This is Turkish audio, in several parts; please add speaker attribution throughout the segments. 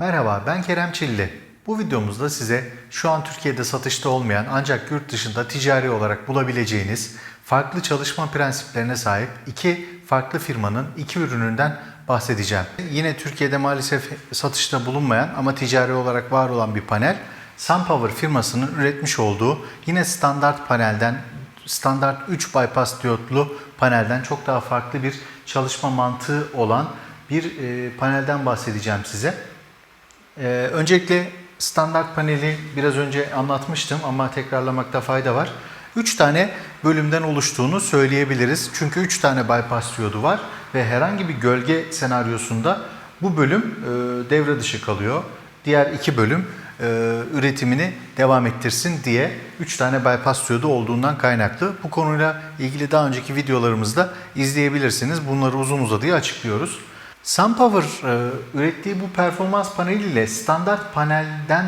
Speaker 1: Merhaba ben Kerem Çilli. Bu videomuzda size şu an Türkiye'de satışta olmayan ancak yurt dışında ticari olarak bulabileceğiniz farklı çalışma prensiplerine sahip iki farklı firmanın iki ürününden bahsedeceğim. Yine Türkiye'de maalesef satışta bulunmayan ama ticari olarak var olan bir panel SunPower firmasının üretmiş olduğu yine standart panelden standart 3 bypass diyotlu panelden çok daha farklı bir çalışma mantığı olan bir e, panelden bahsedeceğim size. Ee, öncelikle standart paneli biraz önce anlatmıştım ama tekrarlamakta fayda var. 3 tane bölümden oluştuğunu söyleyebiliriz. Çünkü 3 tane bypass diyodu var ve herhangi bir gölge senaryosunda bu bölüm e, devre dışı kalıyor. Diğer iki bölüm e, üretimini devam ettirsin diye 3 tane bypass diyodu olduğundan kaynaklı. Bu konuyla ilgili daha önceki videolarımızda izleyebilirsiniz. Bunları uzun uzadıya açıklıyoruz. SunPower e, ürettiği bu performans paneliyle standart panelden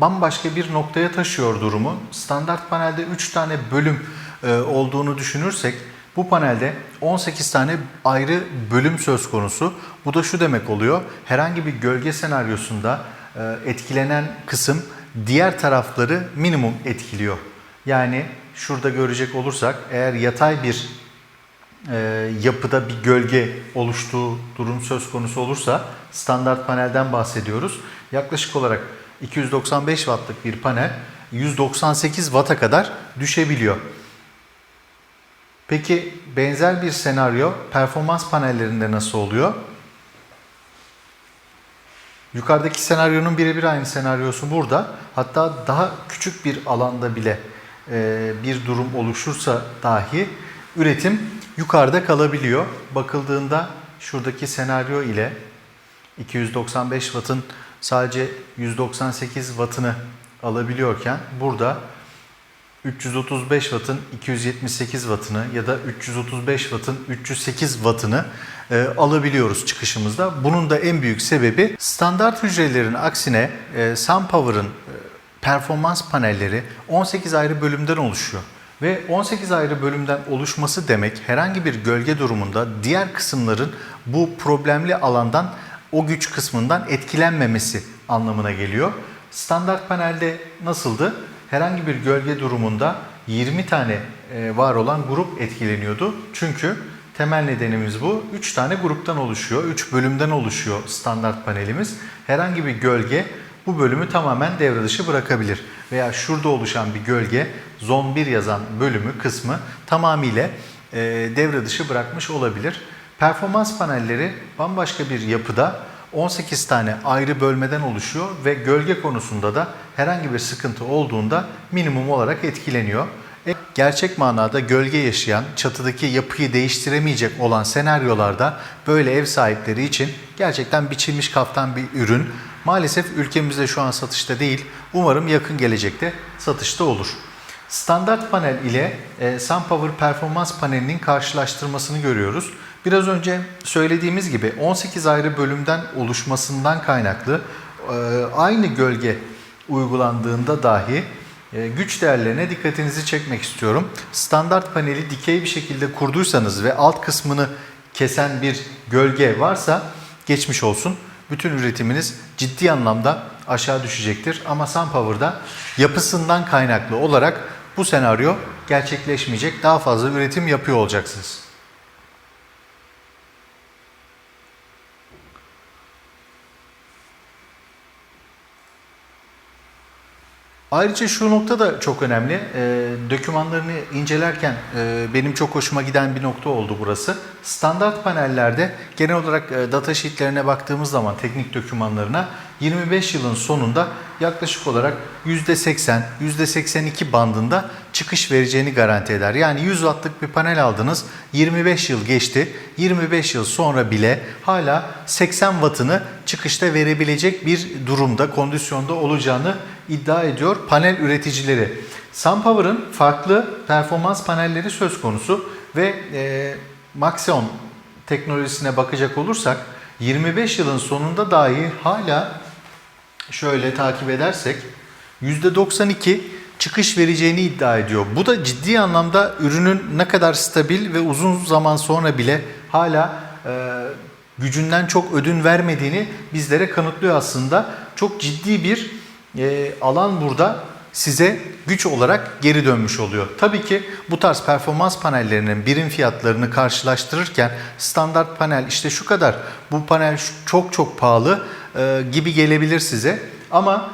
Speaker 1: bambaşka bir noktaya taşıyor durumu. Standart panelde 3 tane bölüm e, olduğunu düşünürsek bu panelde 18 tane ayrı bölüm söz konusu. Bu da şu demek oluyor. Herhangi bir gölge senaryosunda e, etkilenen kısım diğer tarafları minimum etkiliyor. Yani şurada görecek olursak eğer yatay bir e, yapıda bir gölge oluştuğu durum söz konusu olursa standart panelden bahsediyoruz. Yaklaşık olarak 295 wattlık bir panel 198 watt'a kadar düşebiliyor. Peki benzer bir senaryo performans panellerinde nasıl oluyor? Yukarıdaki senaryonun birebir aynı senaryosu burada. Hatta daha küçük bir alanda bile e, bir durum oluşursa dahi üretim yukarıda kalabiliyor. Bakıldığında şuradaki senaryo ile 295 wattın sadece 198 wattını alabiliyorken burada 335 wattın 278 wattını ya da 335 wattın 308 wattını e, alabiliyoruz çıkışımızda. Bunun da en büyük sebebi standart hücrelerin aksine e, SunPower'ın e, performans panelleri 18 ayrı bölümden oluşuyor. Ve 18 ayrı bölümden oluşması demek herhangi bir gölge durumunda diğer kısımların bu problemli alandan o güç kısmından etkilenmemesi anlamına geliyor. Standart panelde nasıldı? Herhangi bir gölge durumunda 20 tane e, var olan grup etkileniyordu. Çünkü temel nedenimiz bu. 3 tane gruptan oluşuyor, 3 bölümden oluşuyor standart panelimiz. Herhangi bir gölge bu bölümü tamamen devre dışı bırakabilir. Veya şurada oluşan bir gölge zon 1 yazan bölümü kısmı tamamıyla e, devre dışı bırakmış olabilir. Performans panelleri bambaşka bir yapıda 18 tane ayrı bölmeden oluşuyor ve gölge konusunda da herhangi bir sıkıntı olduğunda minimum olarak etkileniyor. E, Gerçek manada gölge yaşayan, çatıdaki yapıyı değiştiremeyecek olan senaryolarda böyle ev sahipleri için gerçekten biçilmiş kaftan bir ürün. Maalesef ülkemizde şu an satışta değil. Umarım yakın gelecekte satışta olur. Standart panel ile e, SunPower performans panelinin karşılaştırmasını görüyoruz. Biraz önce söylediğimiz gibi 18 ayrı bölümden oluşmasından kaynaklı e, aynı gölge uygulandığında dahi güç değerlerine dikkatinizi çekmek istiyorum. Standart paneli dikey bir şekilde kurduysanız ve alt kısmını kesen bir gölge varsa geçmiş olsun. Bütün üretiminiz ciddi anlamda aşağı düşecektir. Ama SunPower'da yapısından kaynaklı olarak bu senaryo gerçekleşmeyecek. Daha fazla üretim yapıyor olacaksınız. Ayrıca şu nokta da çok önemli. E, dokümanlarını incelerken e, benim çok hoşuma giden bir nokta oldu burası. Standart panellerde genel olarak e, data sheetlerine baktığımız zaman teknik dokümanlarına 25 yılın sonunda yaklaşık olarak %80, %82 bandında çıkış vereceğini garanti eder. Yani 100 wattlık bir panel aldınız, 25 yıl geçti, 25 yıl sonra bile hala 80 wattını çıkışta verebilecek bir durumda, kondisyonda olacağını iddia ediyor panel üreticileri. SunPower'ın farklı performans panelleri söz konusu ve e, Maxion teknolojisine bakacak olursak 25 yılın sonunda dahi hala şöyle takip edersek %92 çıkış vereceğini iddia ediyor. Bu da ciddi anlamda ürünün ne kadar stabil ve uzun zaman sonra bile hala e, gücünden çok ödün vermediğini bizlere kanıtlıyor aslında. Çok ciddi bir e, alan burada size güç olarak geri dönmüş oluyor. Tabii ki bu tarz performans panellerinin birim fiyatlarını karşılaştırırken standart panel işte şu kadar bu panel çok çok pahalı e, gibi gelebilir size. Ama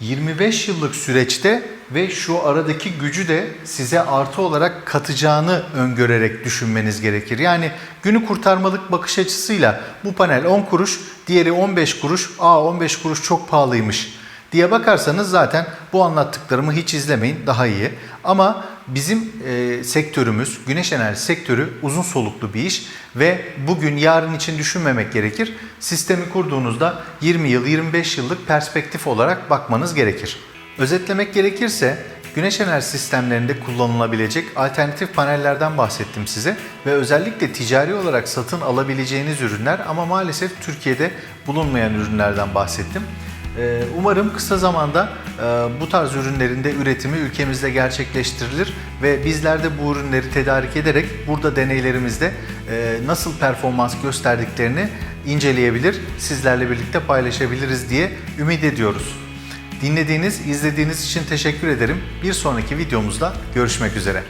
Speaker 1: 25 yıllık süreçte ve şu aradaki gücü de size artı olarak katacağını öngörerek düşünmeniz gerekir. Yani günü kurtarmalık bakış açısıyla bu panel 10 kuruş, diğeri 15 kuruş, aa 15 kuruş çok pahalıymış diye bakarsanız zaten bu anlattıklarımı hiç izlemeyin daha iyi. Ama bizim e, sektörümüz, güneş enerji sektörü uzun soluklu bir iş ve bugün yarın için düşünmemek gerekir. Sistemi kurduğunuzda 20 yıl, 25 yıllık perspektif olarak bakmanız gerekir. Özetlemek gerekirse güneş enerji sistemlerinde kullanılabilecek alternatif panellerden bahsettim size ve özellikle ticari olarak satın alabileceğiniz ürünler ama maalesef Türkiye'de bulunmayan ürünlerden bahsettim. Ee, Umarım kısa zamanda e, bu tarz ürünlerin de üretimi ülkemizde gerçekleştirilir ve bizler de bu ürünleri tedarik ederek burada deneylerimizde e, nasıl performans gösterdiklerini inceleyebilir, sizlerle birlikte paylaşabiliriz diye ümit ediyoruz. Dinlediğiniz, izlediğiniz için teşekkür ederim. Bir sonraki videomuzda görüşmek üzere.